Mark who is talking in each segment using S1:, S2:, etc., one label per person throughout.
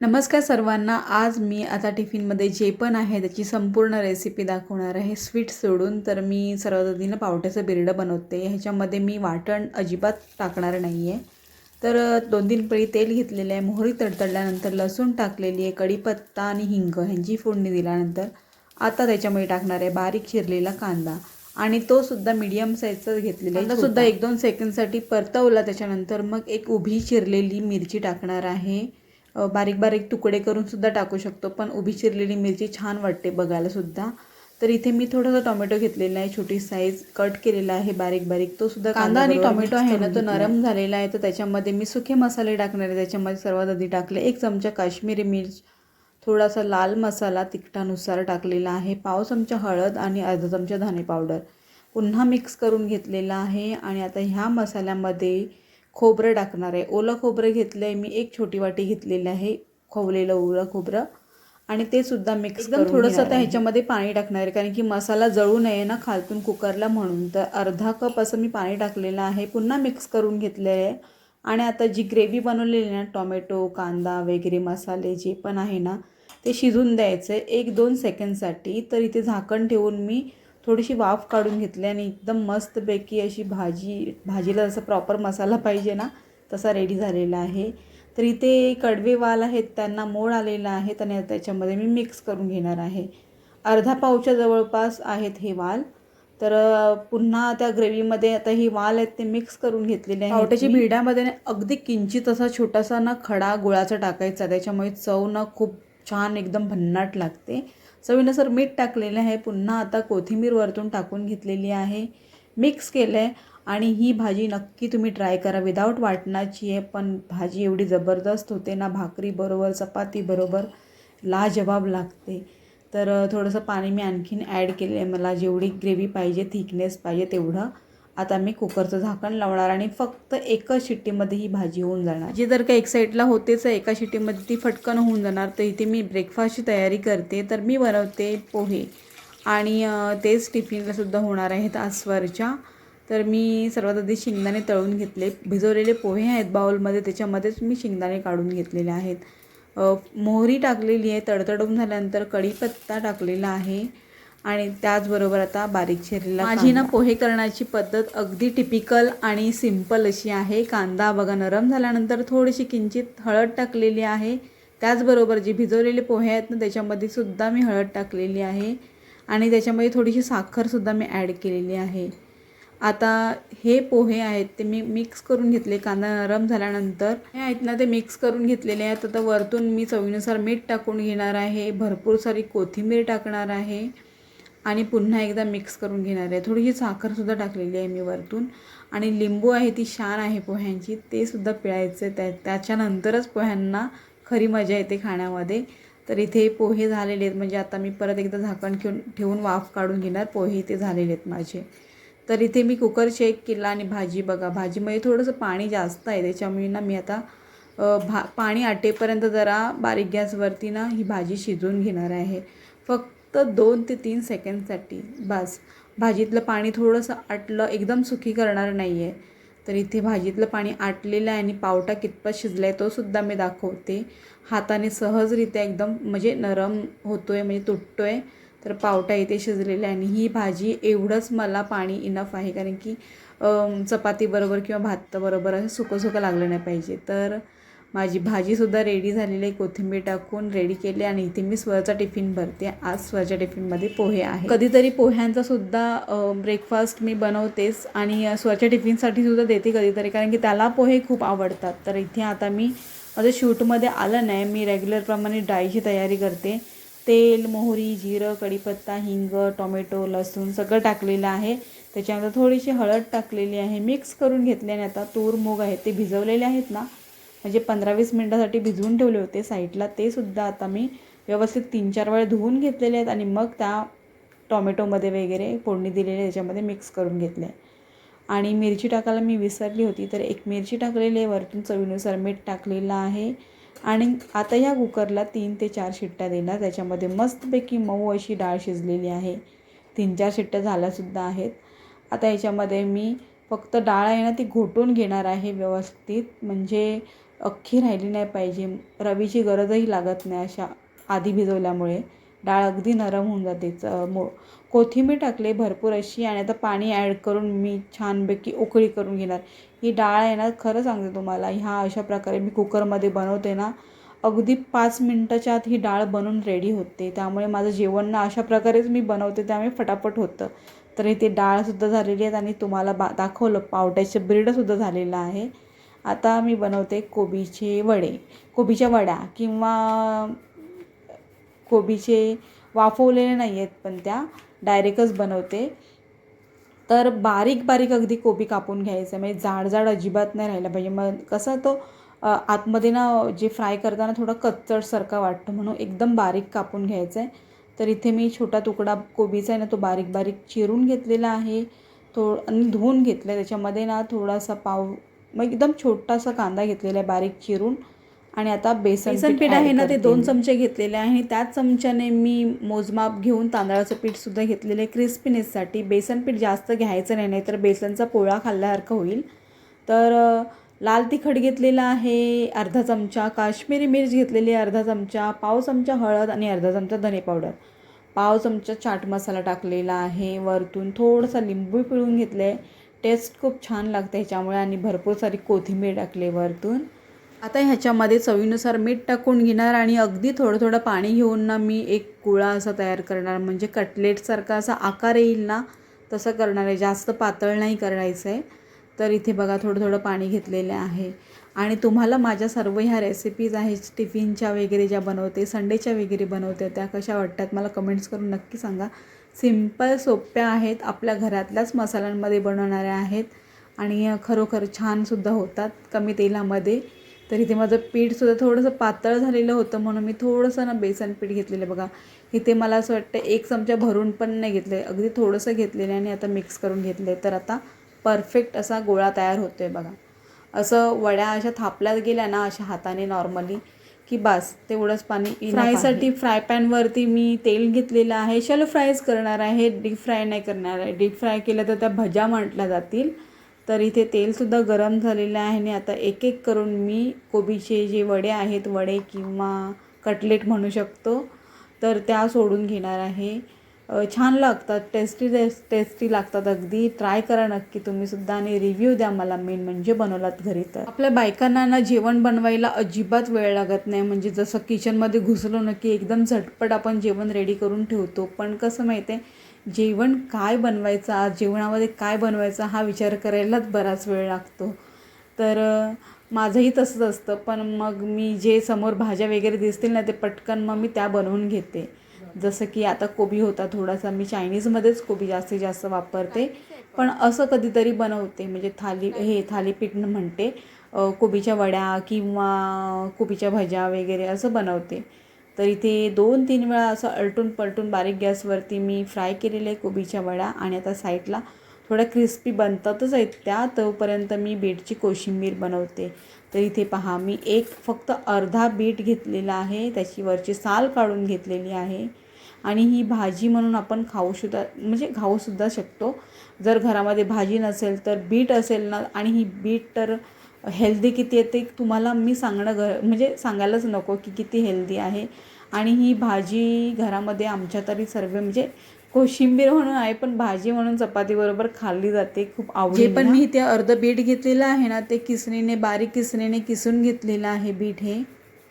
S1: नमस्कार सर्वांना आज मी आता टिफिनमध्ये जे पण आहे त्याची संपूर्ण रेसिपी दाखवणार आहे. स्वीट सोडून तर मी सर्वात पावट्याचं बिरडं बनवते. ह्याच्यामध्ये मी वाटण अजिबात टाकणार नाही आहे तर दोन तीन पळी तेल घेतलेलं आहे. मोहरी तडतडल्यानंतर लसूण टाकलेली आहे. कढीपत्ता आणि हिंग ह्यांची फोडणी दिल्यानंतर आता त्याच्यामध्ये टाकणार आहे बारीक चिरलेला कांदा. आणि तो सुद्धा मीडियम साईजचा घेतलेला आहे. सुद्धा एक दोन सेकंडसाठी परतवला. त्याच्यानंतर मग एक उभी चिरलेली मिरची टाकणार आहे. बारीक बारीक तुकडे करून सुद्धा टाकू शकतो. पण उभी चिरलेली मिरची छान वाटते बघायला सुद्धा. तर इथे मी थोडासा टोमॅटो घेतलेला आहे छोटी साईज कट केलेला आहे बारीक बारीक तो सुद्धा कांदा आणि टोमॅटो आहे ना तो नरम झालेला आहे. तर त्याच्यामध्ये मी सुके मसाले टाकणार आहे. त्याच्यामध्ये सर्वात आधी टाकले एक चमचा काश्मीरी मिर्च थोडासा लाल मसाला तिखटानुसार टाकलेला आहे पाव चमचा हळद आणि अर्धा चमचा धने पावडर. पुन्हा मिक्स करून घेतलेला आहे. आणि आता ह्या मसाल्यामध्ये खोबरं टाकणार आहे. ओलं खोबरं घेतलं आहे मी. एक छोटी वाटी घेतलेली आहे. खोवलेलं ओलं खोबरं. आणि ते सुद्धा मिक्स करून थोडंसं आता ह्याच्यामध्ये पाणी टाकणार आहे. कारण की मसाला जळू नये ना खालतून कुकरला म्हणून. तर अर्धा कप असं मी पाणी टाकलेलं आहे. पुन्हा मिक्स करून घेतलेलं आहे आणि आता जी ग्रेव्ही बनवलेली आहे ना टॉमॅटो कांदा वगैरे मसाले जे पण आहे ना ते शिजून द्यायचं आहे एक दोन सेकंडसाठी तर इथे झाकण ठेवून मी थोडीशी वाफ काढून घेतली आणि एकदम मस्तपैकी अशी भाजी भाजीला जसं प्रॉपर मसाला पाहिजे ना तसा रेडी झालेला आहे. तर इथे कडवे वाल आहेत त्यांना मोड आलेला आहे आणि त्याच्यामध्ये मी मिक्स करून घेणार आहे. अर्धा पावच्या जवळपास आहेत हे वाल. तर पुन्हा त्या ग्रेव्हीमध्ये आता ही वाल आहेत ते मिक्स करून घेतलेले आहे पावट्याच्या भिड्यामध्ये ना अगदी किंचित असा छोटासा ना खडा गुळाचा टाकायचा त्याच्यामुळे चव ना खूप छान एकदम भन्नाट लागते. चवीनुसार मीठ टाकलेलं आहे. पुन्हा आता कोथिंबीर वरतून टाकून घेतलेली आहे. मिक्स केलं आहे आणि ही भाजी नक्की तुम्ही ट्राय करा. विदाऊट वाटणाची आहे पण भाजी एवढी जबरदस्त होते ना भाकरी बरोबर चपाती बरोबर लाजवाब लागते. तर थोडंसं पाणी मी आणखीन ॲड केलं आहे मला जेवढी ग्रेव्ही पाहिजे थिकनेस पाहिजे तेवढं आता मी कुकरचं झाकण लावणार आणि फक्त एकच शिट्टीमध्ये ही भाजी होऊन जाणार. जी जर का एक साईडला होतेच आहे एका शिट्टीमध्ये ती फटकन होऊन जाणार तर इथे मी ब्रेकफास्टची तयारी करते. तर मी बनवते पोहे आणि तेच टिफिनलासुद्धा होणार आहेत आसवरच्या. तर मी सर्वात आधी शेंगदाणे तळून घेतले. भिजवलेले पोहे आहेत बाउलमध्ये त्याच्यामध्येच मी शेंगदाणे काढून घेतलेले आहेत. मोहरी टाकलेली आहे तडतडून झाल्यानंतर कढीपत्ता टाकलेला आहे. आणि त्याचबरोबर आता बारीक चिरलेला माझी ना पोहे करण्याची पद्धत अगदी टिपिकल आणि सिंपल अशी आहे. कांदा बघा नरम झाल्यानंतर थोडीशी किंचित हळद टाकलेली आहे. त्याचबरोबर जे भिजवलेले पोहे आहेत ना त्याच्यामध्ये सुद्धा मी हळद टाकलेली आहे. आणि त्याच्यामध्ये थोडीशी साखरसुद्धा मी ॲड केलेली आहे. आता हे पोहे आहेत ते मी मिक्स करून घेतले. कांदा नरम झाल्यानंतर हे आहेत ना ते मिक्स करून घेतलेले आहेत. आता वरतून मी चवीनुसार मीठ टाकून घेणार आहे. भरपूर सारी कोथिंबीर टाकणार आहे. आणि पुन्हा एकदा मिक्स करून घेणार आहे. थोडीशी साखरसुद्धा टाकलेली आहे मी वरतून. आणि लिंबू आहे ती शान आहे पोह्यांची. ते सुद्धा पिळायचं. त्या त्याच्यानंतरच पोह्यांना खरी मजा येते खाण्यामध्ये. तर इथे पोहे झालेले आहेत. म्हणजे आता मी परत एकदा झाकण ठेवून ठेवून वाफ काढून घेणार. पोहे इथे झालेले आहेत माझे. तर इथे मी कुकर चेक केला आणि भाजी बघा. भाजीमध्ये थोडंसं पाणी जास्त आहे. त्याच्यामुळे ना मी आता भा पाणी आटेपर्यंत जरा बारीक गॅसवरती ना ही भाजी शिजवून घेणार आहे. फक्त दोन ते तीन सेकंडसाठी. बस. भाजीतलं पाणी थोडंसं आटलं एकदम सुखी करणार नाही आहे तर इथे भाजीतलं पाणी आटलेलं आहे आणि पावटा कितपत शिजला आहे तो सुद्धा मी दाखवते. हाताने सहजरित्या एकदम म्हणजे नरम होतो आहे म्हणजे तुटतो आहे तर पावटा इथे शिजलेला आहे आणि ही भाजी एवढंच मला पाणी इनफ आहे. कारण की चपातीबरोबर किंवा भाताबरोबर असं सुकं सुकं लागलं नाही पाहिजे. तर माझी भाजीसुद्धा रेडी झालेली आहे. कोथिंबीर टाकून रेडी केली आणि इथे मी स्वरचा टिफिन भरते. आज स्वरच्या टिफिनमध्ये पोहे आहे. कधीतरी पोह्यांचा सुद्धा ब्रेकफास्ट मी बनवतेच आणि स्वच्या स्वरच्या टिफिनसाठी सुद्धा देते कधीतरी. कारण की त्याला पोहे खूप आवडतात. तर इथे आता मी माझं शूटमध्ये आलं नाही. मी रेग्युलरप्रमाणे डाळीची तयारी करते. तेल मोहरी जिरं कढीपत्ता हिंग टोमॅटो लसूण सगळं टाकलेलं आहे. त्याच्यानंतर थोडीशी हळद टाकलेली आहे. मिक्स करून घेतल्याने आता तूर मूग आहे ते भिजवलेले आहेत ना म्हणजे पंधरा वीस मिनटासाठी भिजवून ठेवले होते. साईडला ते सुद्धा आता मी व्यवस्थित तीन चार वेळा धुवून घेतलेले आहेत आणि मग त्या टोमॅटोमध्ये वगैरे फोडणी दिलेली त्याच्यामध्ये मिक्स करून घेतले आणि मिरची टाकायला मी विसरली होती तर एक मिरची टाकलेली आहे वरतून चवीनुसार मीठ टाकलेलं आहे. आणि आता ह्या कुकरला तीन ते चार शिट्ट्या देणार त्याच्यामध्ये मस्तपैकी मऊ अशी डाळ शिजलेली आहे. तीन चार शिट्ट्या झाल्यासुद्धा आहेत. आता याच्यामध्ये मी फक्त डाळ आहे ना ती घोटून घेणार आहे व्यवस्थित. म्हणजे अख्खी राहिली नाही पाहिजे. रवीची गरजही लागत नाही अशा आधी भिजवल्यामुळे. डाळ अगदी नरम होऊन जाते. च मो कोथिंबीर टाकले भरपूर अशी आणि आता पाणी ॲड करून मी छानपैकी उकळी करून घेणार. ही डाळ आहे ना खरं सांगते तुम्हाला ह्या अशा प्रकारे मी कुकरमध्ये बनवते ना अगदी पाच मिनटाच्या आत ही डाळ बनून रेडी होते. त्यामुळे माझं जेवण ना अशा प्रकारेच मी बनवते त्यामुळे फटाफट होतं. तर इथे डाळसुद्धा झालेली आहेत आणि तुम्हाला बा दाखवलं पावट्याचं ब्रेडसुद्धा झालेलं आहे. आता मी बनवते कोबीचे वडे. कोबीच्या वड्या किंवा कोबीचे वाफवलेले नाही आहेत पण त्या डायरेक्टच बनवते. तर बारीक बारीक अगदी कोबी कापून घ्यायचं. म्हणजे जाड जाड अजिबात नाही राहिला पाहिजे. मग कसं तो आतमध्ये ना जे फ्राय करताना थोडा कच्चडसारखा वाटतो. म्हणून एकदम बारीक कापून घ्यायचं आहे तर इथे मी छोटा तुकडा कोबीचा आहे ना तो बारीक बारीक चिरून घेतलेला आहे. तो आणि धुवून घेतला आहे त्याच्यामध्ये ना थोडासा पाव मग एकदम छोटासा कांदा घेतलेला आहे बारीक चिरून. आणि आता बेसन
S2: बेसन
S1: पीठ आहे ना ते दोन. चमचे घेतलेले आहे. आणि त्याच चमच्याने मी मोजमाप घेऊन तांदळाचं पीठसुद्धा घेतलेलं आहे क्रिस्पीनेससाठी. बेसन पीठ जास्त घ्यायचं नाही नाही तर बेसनचा पोळा खाल्ल्यासारखं होईल. तर लाल तिखट घेतलेलं आहे अर्धा चमचा काश्मीरी मिर्च घेतलेली आहे अर्धा चमचा पाव चमचा हळद आणि अर्धा चमचा धने पावडर. पाव चमचा चाट मसाला टाकलेला आहे वरतून. थोडंसं लिंबू पिळून घेतलं आहे टेस्ट खूप छान लागते ह्याच्यामुळे आणि भरपूर सारी कोथिंबीर टाकली वरतून. आता ह्याच्यामध्ये चवीनुसार मीठ टाकून घेणार आणि अगदी थोडं थोडं पाणी घेऊन ना मी एक कुळा असा तयार करणार. म्हणजे कटलेटसारखा असा आकार येईल ना तसं करणार आहे. जास्त पातळ नाही करायचं आहे. तर इथे बघा थोडं थोडं पाणी घेतलेलं आहे. आणि तुम्हाला माझ्या सर्व ह्या रेसिपीज आहेत टिफिनच्या वगैरे ज्या बनवते संडेच्या वगैरे बनवते त्या कशा वाटतात मला कमेंट्स करून नक्की सांगा. सिंपल सोप्या आहेत. आपल्या घरातल्याच मसाल्यांमध्ये बनवणाऱ्या आहेत. आणि खरोखर छानसुद्धा होतात कमी तेलामध्ये. तर इथे माझं पीठसुद्धा थोडंसं पातळ झालेलं होतं म्हणून मी थोडंसं ना बेसन पीठ घेतलेलं बघा. इथे मला असं वाटतं एक चमचा भरून पण नाही घेतलं. अगदी थोडंसं घेतलेलं आहे आणि आता मिक्स करून घेतलं तर आता परफेक्ट असा गोळा तयार होतो आहे बघा. असं वड्या अशा थापल्या गेल्या ना अशा हाताने नॉर्मली की बस तेवढंच पाणी फ्रायसाठी फ्राय पॅनवरती मी तेल घेतलेलं आहे. शॅलो फ्रायच करणार आहे डीप फ्राय नाही करणार आहे. डीप फ्राय केलं तर त्या भज्या म्हटल्या जातील. तर इथे तेलसुद्धा गरम झालेलं आहे आणि आता एक एक करून मी कोबीचे जे वडे आहेत वडे किंवा कटलेट म्हणू शकतो तर त्या सोडून घेणार आहे. छान लागतात. टेस्टी टेस्टी लागतात. अगदी ट्राय करा नक्की तुम्ही सुद्धा आणि रिव्ह्यू द्या मला मेन म्हणजे बनवलात घरी तर. आपल्या बायकांना ना जेवण बनवायला अजिबात वेळ लागत नाही. म्हणजे जसं किचनमध्ये घुसलो ना की एकदम झटपट आपण जेवण रेडी करून ठेवतो. पण कसं माहिती आहे जेवण काय बनवायचं आज जेवणामध्ये काय बनवायचं हा विचार करायलाच बराच वेळ लागतो. तर माझंही तसंच असतं. पण मग मी जे समोर भाज्या वगैरे दिसतील ना ते पटकन मग मी त्या बनवून घेते. जसं की आता कोबी होता थोडासा मी चायनीजमध्येच कोबी जास्तीत जास्त वापरते. पण असं कधीतरी बनवते म्हणजे थाली हे थालीपीठ म्हणते कोबीच्या वड्या किंवा कोबीच्या भज्या वगैरे असं बनवते. तर इथे दोन तीन वेळा असं अलटून पलटून बारीक गॅसवरती मी फ्राय केलेले कोबीच्या वड्या आणि आता साईडला थोड्या क्रिस्पी बनतातच आहेत त्या तोपर्यंत मी बीटची कोशिंबीर बनवते. तर इथे पहा मी एक फक्त अर्धा बीट घेतलेला आहे त्याची वरची साल काढून घेतलेली आहे. आणि ही भाजी म्हणून आपण खाऊसुद्धा म्हणजे खाऊसुद्धा शकतो. जर घरामध्ये भाजी नसेल तर बीट असेल ना आणि ही बीट तर हेल्दी किती आहे ते तुम्हाला मी सांगणं घर म्हणजे सांगायलाच नको की किती हेल्दी आहे. आणि ही भाजी घरामध्ये आमच्या तरी सर्व म्हणजे कोशिंबीर म्हणून आहे पण भाजी म्हणून चपातीबरोबर खाल्ली जाते खूप आवडी पण मी इथे अर्ध बीट घेतलेलं आहे ना ते किसणीने बारीक किसणीने किसून घेतलेलं आहे बीट हे.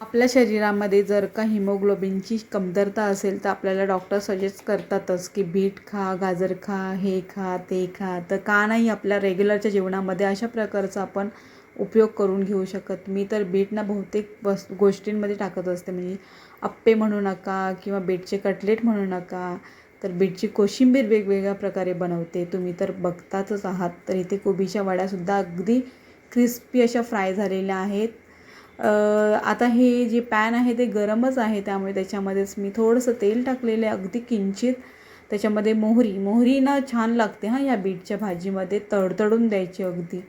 S1: आपल्या शरीरामध्ये जर का हिमोग्लोबिनची कमतरता असेल तर आपल्याला डॉक्टर सजेस्ट करतातच की बीट खा गाजर खा हे खा ते खा. तर का नाही आपल्या रेग्युलरच्या जेवणामध्ये अशा प्रकारचा आपण उपयोग करून घेऊ शकत. मी तर बीटना बहुतेक वस् गोष्टींमध्ये टाकत असते. म्हणजे अप्पे म्हणू नका किंवा बीटचे कटलेट म्हणू नका तर बीटची कोशिंबीर वेगवेगळ्या प्रकारे बनवते. तुम्ही तर बघतातच आहात. तर इथे कोबीच्या वड्यासुद्धा अगदी क्रिस्पी अशा फ्राय झालेल्या आहेत. आता हे जे पॅन आहे ते गरमच आहे त्यामुळे त्याच्यामध्येच मी थोडंसं तेल टाकलेलं आहे अगदी किंचित. त्याच्यामध्ये मोहरी मोहरी ना छान लागते हां या बीटच्या भाजीमध्ये. तडतडून द्यायची अगदी.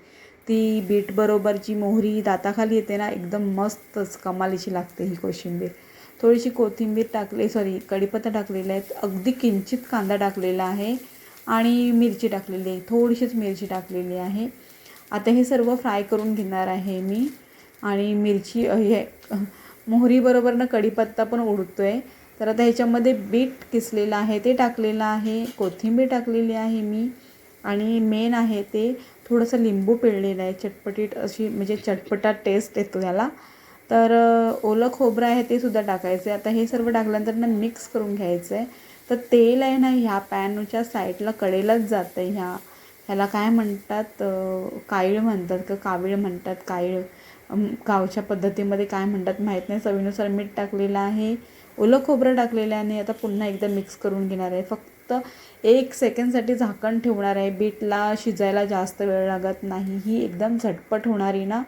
S1: ती बीटबरोबरची मोहरी दाताखाली येते ना एकदम मस्तच कमालीची लागते ही कोशिंबीर. थोडीशी कोथिंबीर टाकली सॉरी कढीपत्ता टाकलेला आहे अगदी किंचित कांदा टाकलेला आहे आणि मिरची टाकलेली आहे. थोडीशीच मिरची टाकलेली आहे. आता हे सर्व फ्राय करून घेणार आहे मी. आणि मिरची हे मोहरीबरोबर ना कढीपत्ता पण उडतो आहे तर आता ह्याच्यामध्ये बीट किसलेलं आहे ते टाकलेलं आहे. कोथिंबीर टाकलेली आहे मी. आणि मेन आहे ते थोडंसं लिंबू पिळलेलं आहे. चटपटीत अशी म्हणजे चटपटा टेस्ट येतो त्याला तर ओलं खोबरं आहे ते सुद्धा टाकायचं आहे आता हे सर्व टाकल्यानंतर ना मिक्स करून घ्यायचं आहे तर तेल आहे ना ह्या पॅनच्या साईडला कडेलाच जातं आहे ह्या. ह्याला काय म्हणतात अ, म्हणतात का कावीळ म्हणतात? काळ गावच्या पद्धतीमध्ये काय म्हणतात माहीत नाही. चवीनुसार मीठ टाकलेलं आहे ओलं खोबरं टाकलेलं आहे आणि आता पुन्हा एकदा मिक्स करून घेणार आहे. फक्त एक सेकंडसाठी झाकण ठेवणार आहे. बीटला शिजायला जास्त वेळ लागत नाही. ही एकदम झटपट होणारी ना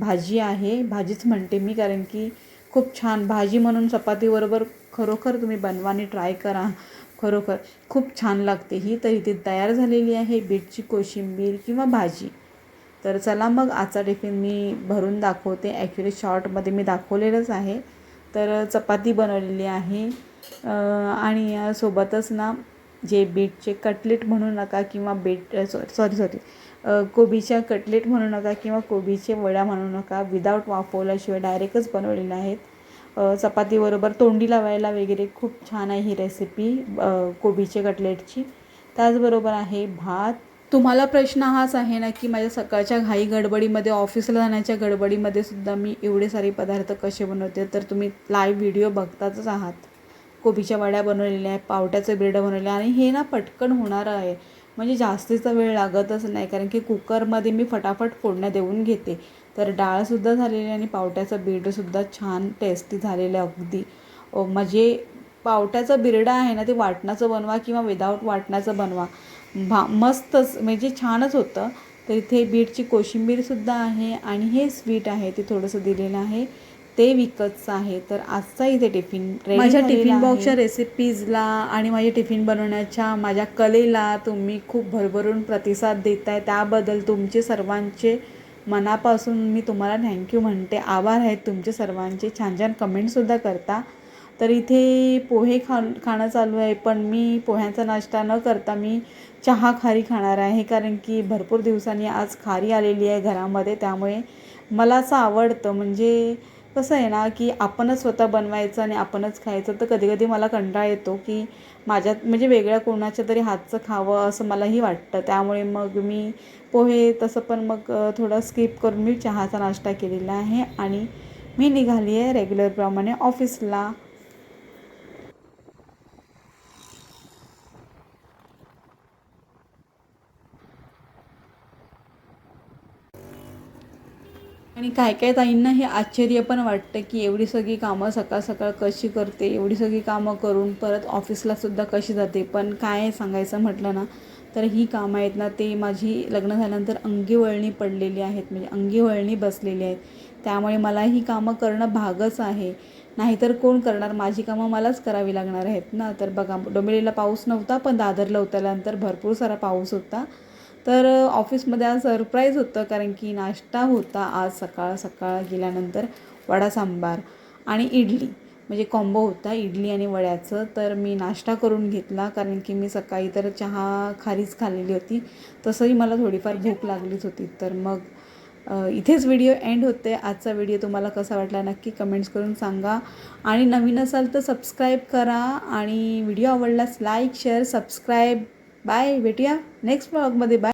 S1: भाजी आहे. भाजीच म्हणते मी कारण की खूप छान. भाजी म्हणून चपातीबरोबर खरोखर तुम्ही बनवानी ट्राय करा. खरोखर खूप छान लागते. ही तर इथे तयार झालेली आहे बीटची कोशिंबीर किंवा भाजी. तर चला मग आजचा टिफिन मी भरून दाखवते. ॲक्च्युली शॉर्टमध्ये मी दाखवलेलंच आहे. तर चपाती बनवलेली आहे. आणि सोबतच ना जे बीटचे कटलेट म्हणू नका किंवा बीट सॉरी सॉरी सॉरी कोबीच्या कटलेट म्हणू नका किंवा कोबीचे वड्या म्हणू नका विदाऊट वाफवल्याशिवाय डायरेक्टच बनवलेल्या आहेत. चपातीबरोबर तोंडी लावायला वगैरे खूप छान आहे ही रेसिपी कोबीचे कटलेटची त्याचबरोबर आहे भात. तुम्हाला प्रश्न हाच आहे ना की माझ्या सकाळच्या घाई गडबडीमध्ये ऑफिसला जाण्याच्या गडबडीमध्ये सुद्धा मी एवढे सारे पदार्थ कसे बनवते? तर तुम्ही लाईव्ह व्हिडिओ बघतातच आहात. कोबीच्या वड्या बनवलेल्या आहे पावट्याचं ब्रेड बनवले आणि हे ना पटकन होणारं आहे. म्हणजे जास्तीचा वेळ लागतच नाही कारण की कुकरमध्ये मी फटाफट फोडण्या देऊन घेते. तर डाळसुद्धा झालेली आहे आणि पावट्याचं बिरडंसुद्धा छान टेस्टी झालेलं आहे अगदी म्हणजे पावट्याचं बिरडं आहे ना ते वाटणाचं बनवा किंवा विदाऊट वाटणाचं बनवा. भा मस्तच म्हणजे छानच होतं. तर इथे बीटची कोशिंबीरसुद्धा आहे आणि हे स्वीट आहे ते थोडंसं दिलेलं आहे. ते विकतचं आहे. तर आजचा इथे टिफिन
S2: माझ्या टिफिन
S1: आहे.
S2: बॉक्सच्या
S1: रेसिपीजला आणि माझे टिफिन बनवण्याच्या माझ्या कलेला तुम्ही खूप भरभरून प्रतिसाद देताय. त्याबद्दल तुमचे सर्वांचे मनापासून मी तुम्हाला थँक्यू म्हणते. आभार आहेत तुमचे सर्वांचे. छान छान कमेंटसुद्धा करता. तर इथे पोहे खा खाणं चालू आहे पण मी पोह्यांचा नाश्ता न करता मी चहा खारी खाणार आहे कारण की भरपूर दिवसांनी आज खारी आलेली आहे घरामध्ये त्यामुळे मला असं आवडतं. म्हणजे कसं आहे ना की आपणच स्वतः बनवायचं आणि आपणच खायचं तर कधीकधी मला कंटाळा येतो की माझ्यात म्हणजे वेगळ्या कोणाच्या तरी हातचं खावं असं मलाही वाटतं. त्यामुळे मग मी पोहे तसं पण मग थोडं स्किप करून मी चहाचा नाश्ता केलेला आहे. आणि मी निघाली आहे रेग्युलरप्रमाणे ऑफिसला आणि काय काय ताईंना हे आश्चर्य पण वाटतं की एवढी सगळी कामं सकाळ सकाळ कशी करते एवढी सगळी कामं करून परत ऑफिसला सुद्धा कशी जाते? पण काय सांगायचं म्हटलं ना तर ही कामं आहेत ना ते माझी लग्न झाल्यानंतर अंगी वळणी पडलेली आहेत. म्हणजे अंगी वळणी बसलेली आहेत. त्यामुळे मला ही कामं करणं भागच आहे. नाहीतर कोण करणार? माझी कामं मलाच करावी लागणार आहेत ना. तर बघा डोंबिवलीला पाऊस नव्हता पण दादरला उतरल्यानंतर भरपूर सारा पाऊस होता. तर ऑफिसमध्ये आज सरप्राईज होतं कारण की नाश्ता होता आज सकाळ सकाळ गेल्यानंतर वडा सांबार आणि इडली. म्हणजे कॉम्बो होता इडली आणि वड्याचं. तर मी नाश्ता करून घेतला कारण की मी सकाळी तर चहा खारीच खाल्लेली होती. तसंही मला थोडीफार भूक लागलीच होती. तर मग इथेच व्हिडिओ एंड होते. आजचा व्हिडिओ तुम्हाला कसा वाटला नक्की कमेंट्स करून सांगा. आणि नवीन असाल तर सबस्क्राईब करा आणि व्हिडिओ आवडल्यास लाईक शेअर सबस्क्राईब. बाय भेटूया नेक्स्ट ब्लॉगमध्ये. बाय.